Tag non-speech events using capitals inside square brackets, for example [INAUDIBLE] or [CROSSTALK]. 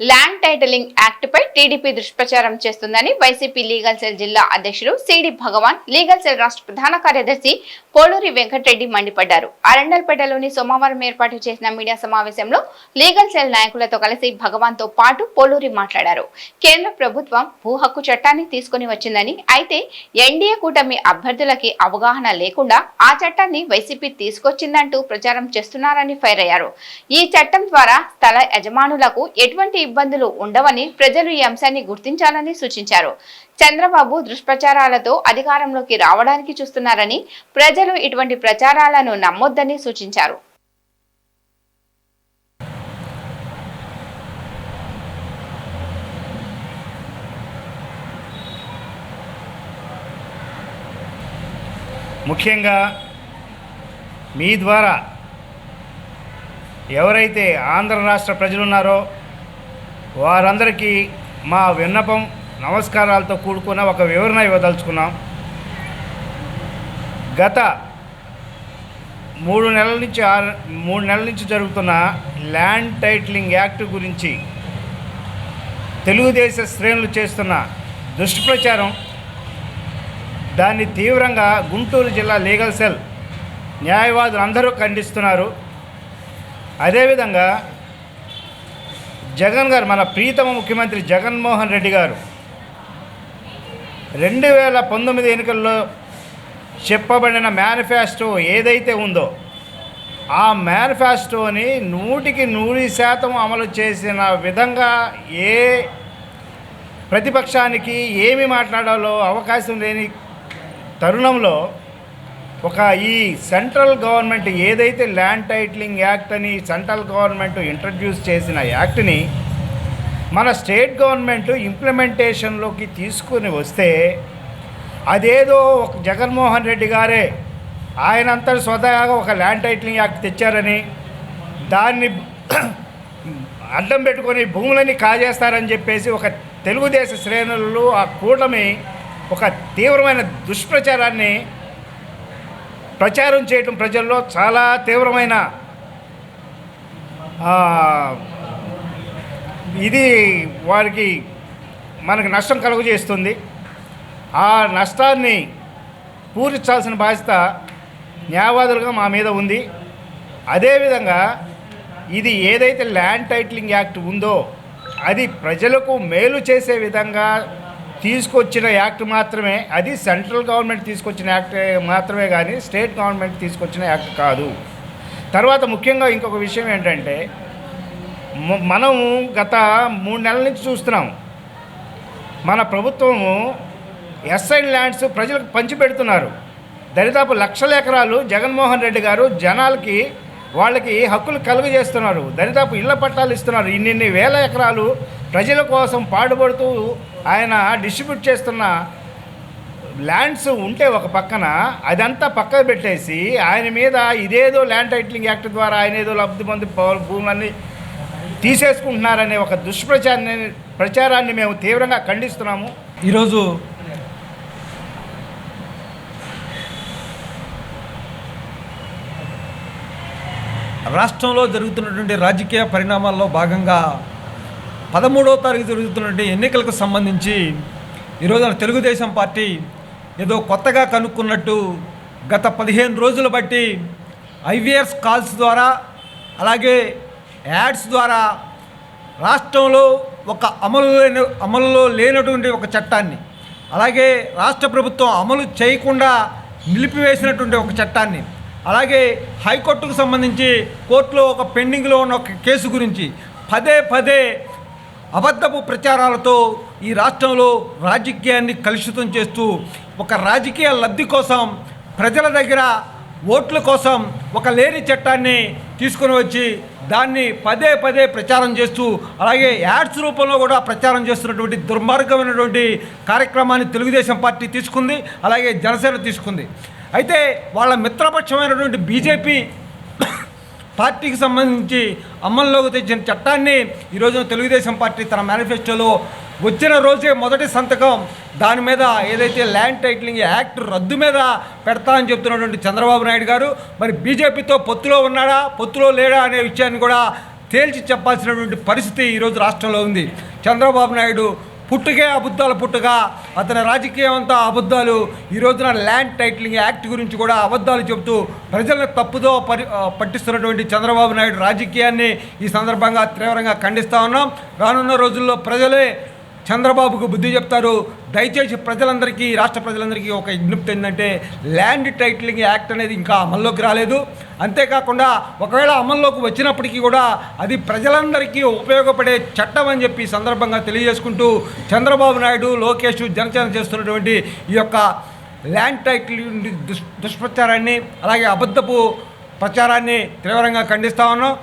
Land titling act పై టీడీపీ దుష్ప్రచారం చేస్తుందని వైసీపీ లీగల్ సెల్ జిల్లా అధ్యక్షుడు సిడి భగవాన్ లీగల్ సెల్ రాష్ట్ర ప్రధాన కార్యదర్శి పోలూరి వెంకటరెడ్డి మండిపడ్డారు. అరండల్పేటలోని సోమవారం ఏర్పాటు చేసిన మీడియా సమావేశంలో లీగల్ సెల్ నాయకులతో కలిసి భగవాన్తో పాటు పోలూరి మాట్లాడారు. కేంద్ర ప్రభుత్వం భూ హక్కు చట్టాన్ని తీసుకుని వచ్చిందని అయితే ఎన్డీఏ కూటమి అభ్యర్థులకి అవగాహన లేకుండా ఆ చట్టాన్ని వైసీపీ తీసుకొచ్చిందంటూ ప్రచారం చేస్తున్నారని ఫైర్ అయ్యారు. ఈ చట్టం ద్వారా స్థల యజమానులకు ఎటువంటి ఇబ్బందులు ఉండవని ప్రజలు ఈ అంశాన్ని గుర్తించాలని సూచించారు. చంద్రబాబు దుష్ప్రచారాలతో అధికారంలోకి రావడానికి చూస్తున్నారని ప్రజలు ఇటువంటి ప్రచారాలను నమ్మొద్దని సూచించారు. ముఖ్యంగా మీ ద్వారా ఎవరైతే ఆంధ్ర రాష్ట్ర ప్రజలున్నారో వారందరికీ మా విన్నపం నమస్కారాలతో కూడుకున్న ఒక వివరణ ఇవ్వదలుచుకున్నాం. గత మూడు నెలల నుంచి ఆరు మూడు నెలల నుంచి జరుగుతున్న ల్యాండ్ టైటిలింగ్ యాక్ట్ గురించి తెలుగుదేశ శ్రేణులు చేస్తున్న దుష్ప్రచారం దాన్ని తీవ్రంగా గుంటూరు జిల్లా లీగల్ సెల్ న్యాయవాదులు అందరూ ఖండిస్తున్నారు. అదేవిధంగా జగన్ గారు మన ప్రీతమ ముఖ్యమంత్రి జగన్మోహన్ రెడ్డి గారు రెండు వేల పంతొమ్మిది ఎన్నికల్లో చెప్పబడిన మేనిఫెస్టో ఏదైతే ఉందో ఆ మేనిఫెస్టోని నూటికి నూరు శాతం అమలు చేసిన విధంగా ఏ ప్రతిపక్షానికి ఏమి మాట్లాడాలో అవకాశం లేని తరుణంలో ఒక ఈ సెంట్రల్ గవర్నమెంట్ ఏదైతే ల్యాండ్ టైటిలింగ్ యాక్ట్ అని సెంట్రల్ గవర్నమెంట్ ఇంట్రడ్యూస్ చేసిన యాక్ట్ని మన స్టేట్ గవర్నమెంట్ ఇంప్లిమెంటేషన్లోకి తీసుకుని వస్తే అదేదో ఒక జగన్మోహన్ రెడ్డి గారే ఆయనంతా స్వతహాగా ఒక ల్యాండ్ టైటిలింగ్ యాక్ట్ తెచ్చారని దాన్ని [CLEARS THROAT] అడ్డం పెట్టుకొని భూములని కాజేస్తారని చెప్పేసి ఒక తెలుగుదేశ శ్రేణులు ఆ కూటమి ఒక తీవ్రమైన దుష్ప్రచారాన్ని ప్రచారం చేయటం ప్రజల్లో చాలా తీవ్రమైన ఇది వారికి మనకు నష్టం కలుగజేస్తుంది. ఆ నష్టాన్ని పూరించాల్సిన బాధ్యత న్యాయవాదులుగా మా మీద ఉంది. అదేవిధంగా ఇది ఏదైతే ల్యాండ్ టైటిలింగ్ యాక్ట్ ఉందో అది ప్రజలకు మేలు చేసే విధంగా తీసుకొచ్చిన యాక్ట్ మాత్రమే అది సెంట్రల్ గవర్నమెంట్ తీసుకొచ్చిన యాక్ట్ మాత్రమే కానీ స్టేట్ గవర్నమెంట్ తీసుకొచ్చిన యాక్ట్ కాదు. తర్వాత ముఖ్యంగా ఇంకొక విషయం ఏంటంటే మనం గత మూడు నెలల నుంచి చూస్తున్నాం. మన ప్రభుత్వము ఎస్ఐన్ ల్యాండ్స్ ప్రజలకు పంచిపెడుతున్నారు. దరిదాపు లక్షల ఎకరాలు జగన్మోహన్ రెడ్డి గారు జనాలకి వాళ్ళకి హక్కులు కలుగజేస్తున్నారు? దరిదాపు ఇళ్ళ పట్టాలు ఇస్తున్నారు. ఇన్నిన్ని వేల ఎకరాలు ప్రజల కోసం పాటుపడుతూ ఆయన డిస్ట్రిబ్యూట్ చేస్తున్న ల్యాండ్స్ ఉంటే ఒక పక్కన అదంతా పక్కన పెట్టేసి ఆయన మీద ఇదేదో ల్యాండ్ టైటిలింగ్ యాక్ట్ ద్వారా ఆయన ఏదో లబ్ధి పొంది పౌ- భూములన్నీ తీసేసుకుంటున్నారనే ఒక దుష్ప్రచారాన్ని ప్రచారాన్ని మేము తీవ్రంగా ఖండిస్తున్నాము. ఈరోజు రాష్ట్రంలో జరుగుతున్నటువంటి రాజకీయ పరిణామాల్లో భాగంగా పదమూడవ తారీఖు జరుగుతున్నటువంటి ఎన్నికలకు సంబంధించి ఈరోజు తెలుగుదేశం పార్టీ ఏదో కొత్తగా కనుక్కున్నట్టు గత పదిహేను రోజులు బట్టి ఐవీఆర్స్ కాల్స్ ద్వారా అలాగే యాడ్స్ ద్వారా రాష్ట్రంలో ఒక అమలు లేని అమలులో లేనటువంటి ఒక చట్టాన్ని అలాగే రాష్ట్ర ప్రభుత్వం అమలు చేయకుండా నిలిపివేసినటువంటి ఒక చట్టాన్ని అలాగే హైకోర్టుకు సంబంధించి కోర్టులో ఒక పెండింగ్లో ఉన్న ఒక కేసు గురించి పదే పదే అబద్ధపు ప్రచారాలతో ఈ రాష్ట్రంలో రాజకీయాన్ని కలుషితం చేస్తూ ఒక రాజకీయ లబ్ధి కోసం ప్రజల దగ్గర ఓట్ల కోసం ఒక లేని చట్టాన్ని తీసుకొని వచ్చి దాన్ని పదే పదే ప్రచారం చేస్తూ అలాగే యాడ్స్ రూపంలో కూడా ప్రచారం చేస్తున్నటువంటి దుర్మార్గమైనటువంటి కార్యక్రమాన్ని తెలుగుదేశం పార్టీ తీసుకుంది అలాగే జనసేన తీసుకుంది. అయితే వాళ్ళ మిత్రపక్షమైనటువంటి బీజేపీ పార్టీకి సంబంధించి అమల్లోకి తెచ్చిన చట్టాన్ని ఈరోజు తెలుగుదేశం పార్టీ తన మేనిఫెస్టోలో వచ్చిన రోజే మొదటి సంతకం. దాని మీద ఏదైతే ల్యాండ్ టైటిలింగ్ యాక్ట్ రద్దు మీద పెడతా అని చెప్తున్నటువంటి చంద్రబాబు నాయుడు గారు మరి బీజేపీతో పొత్తులో ఉన్నాడా పొత్తులో లేడా అనే విషయాన్ని కూడా తేల్చి చెప్పాల్సినటువంటి పరిస్థితి ఈరోజు రాష్ట్రంలో ఉంది. చంద్రబాబు నాయుడు పుట్టుకే అబద్ధాల పుట్టుగా అతని రాజకీయం అంతా అబద్ధాలు ఈ రోజున ల్యాండ్ టైటిలింగ్ యాక్ట్ గురించి కూడా అబద్ధాలు చెబుతూ ప్రజలను తప్పుదో పరి పట్టిస్తున్నటువంటి చంద్రబాబు నాయుడు రాజకీయాన్ని ఈ సందర్భంగా తీవ్రంగా ఖండిస్తూ ఉన్నాం. రానున్న రోజుల్లో ప్రజలే చంద్రబాబుకు బుద్ధి చెప్తారు. దయచేసి ప్రజలందరికీ రాష్ట్ర ప్రజలందరికీ ఒక విజ్ఞప్తి ఏంటంటే ల్యాండ్ టైటిలింగ్ యాక్ట్ అనేది ఇంకా అమల్లోకి రాలేదు. అంతేకాకుండా ఒకవేళ అమల్లోకి వచ్చినప్పటికీ కూడా అది ప్రజలందరికీ ఉపయోగపడే చట్టం అని చెప్పి సందర్భంగా తెలియజేసుకుంటూ చంద్రబాబు నాయుడు లోకేష్ జనసేన చేస్తున్నటువంటి ఈ యొక్క ల్యాండ్ టైటిలింగ్ దుష్ దుష్ప్రచారాన్ని అలాగే అబద్ధపు ప్రచారాన్ని తీవ్రంగా ఖండిస్తా ఉన్నాం.